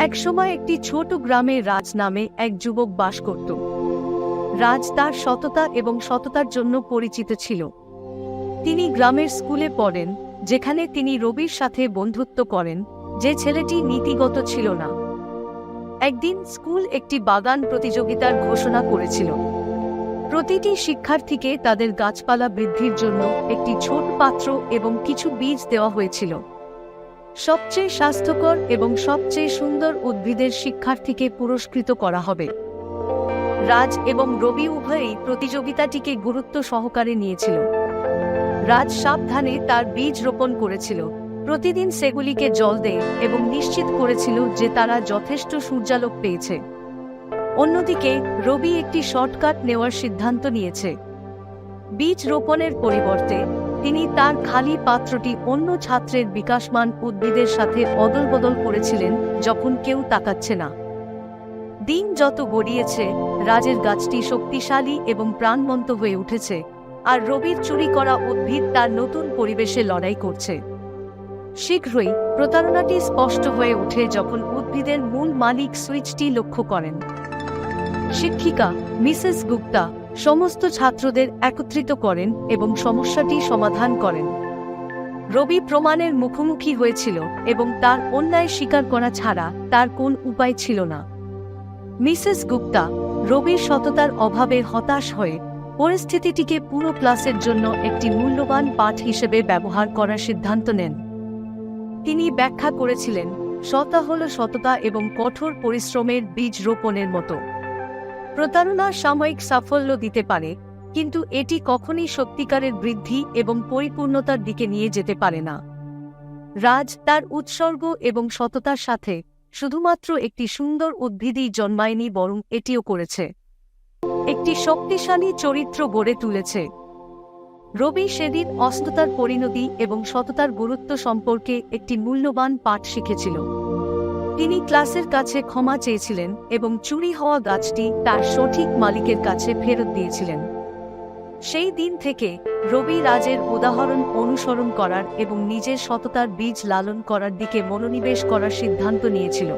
একসময় একটি ছোট গ্রামে রাজ নামে এক যুবক বাস করত। রাজ তার সততা এবং সততার জন্য পরিচিত ছিল। তিনি গ্রামের স্কুলে পড়েন, যেখানে তিনি রবির সাথে বন্ধুত্ব করেন, যে ছেলেটি নীতিগত ছিল না। একদিন স্কুল একটি বাগান প্রতিযোগিতার ঘোষণা করেছিল। প্রতিটি শিক্ষার্থীকে তাদের গাছপালা বৃদ্ধির জন্য একটি ছোট পাত্র এবং কিছু বীজ দেওয়া হয়েছিল। সবচেয়ে স্বাস্থ্যকর এবং সবচেয়ে সুন্দর উদ্ভিদের শিক্ষার্থীকে পুরস্কৃত করা হবে। রাজ এবং রবি উভয়েই প্রতিযোগিতাটিকে গুরুত্ব সহকারে নিয়েছিল। রাজ সাবধানে তার বীজ রোপণ করেছিল, প্রতিদিন সেগুলিকে জল দেয় এবং নিশ্চিত করেছিল যে তারা যথেষ্ট সূর্যালোক পেয়েছে। অন্যদিকে, রবি একটি শর্টকাট নেওয়ার সিদ্ধান্ত নিয়েছে। বীজ রোপণের পরিবর্তে তিনি তার খালি পাত্রটি অন্য ছাত্রের বিকাশমান উদ্ভিদের সাথে অদলবদল করেছিলেন যখন কেউ তাকাচ্ছে না। দিন যত গড়িয়েছে, রাজের গাছটি শক্তিশালী এবং প্রাণবন্ত হয়ে উঠেছে, আর রবির চুরি করা উদ্ভিদ তার নতুন পরিবেশে লড়াই করছে। শীঘ্রই প্রতারণাটি স্পষ্ট হয়ে ওঠে যখন উদ্ভিদের মূল মালিক সুইচটি লক্ষ্য করেন। শিক্ষিকা মিসেস গুপ্তা সমস্ত ছাত্রদের একত্রিত করেন এবং সমস্যাটি সমাধান করেন। রবি প্রমাণের মুখোমুখি হয়েছিল এবং তার অন্যায় স্বীকার করা ছাড়া তার কোন উপায় ছিল না। মিসেস গুপ্তা, রবির সততার অভাবে হতাশ হয়ে পরিস্থিতিটিকে পুরো ক্লাসের জন্য একটি মূল্যবান পাঠ হিসেবে ব্যবহার করার সিদ্ধান্ত নেন। তিনি ব্যাখ্যা করেছিলেন, সতা হল সততা এবং কঠোর পরিশ্রমের বীজ রোপণের মতো। প্রতারণা সাময়িক সাফল্য দিতে পারে, কিন্তু এটি কখনই সত্যিকারের বৃদ্ধি এবং পরিপূর্ণতার দিকে নিয়ে যেতে পারে না। রাজ তার উৎসর্গ এবং সততার সাথে শুধুমাত্র একটি সুন্দর উদ্ভিদই জন্মায়নি, বরং এটিও করেছে। একটি শক্তিশালী চরিত্র গড়ে তুলেছে। রবি সেদিন অস্ততার পরিণতি এবং সততার গুরুত্ব সম্পর্কে একটি মূল্যবান পাঠ শিখেছিল। তিনি ক্লাসের কাছে ক্ষমা চেয়েছিলেন এবং চুরি হওয়া গাছটি তার সঠিক মালিকের কাছে ফেরত দিয়েছিলেন। সেই দিন থেকে রবি রাজের উদাহরণ অনুসরণ করার এবং নিজের সততার বীজ লালন করার দিকে মনোনিবেশ করার সিদ্ধান্ত নিয়েছিল।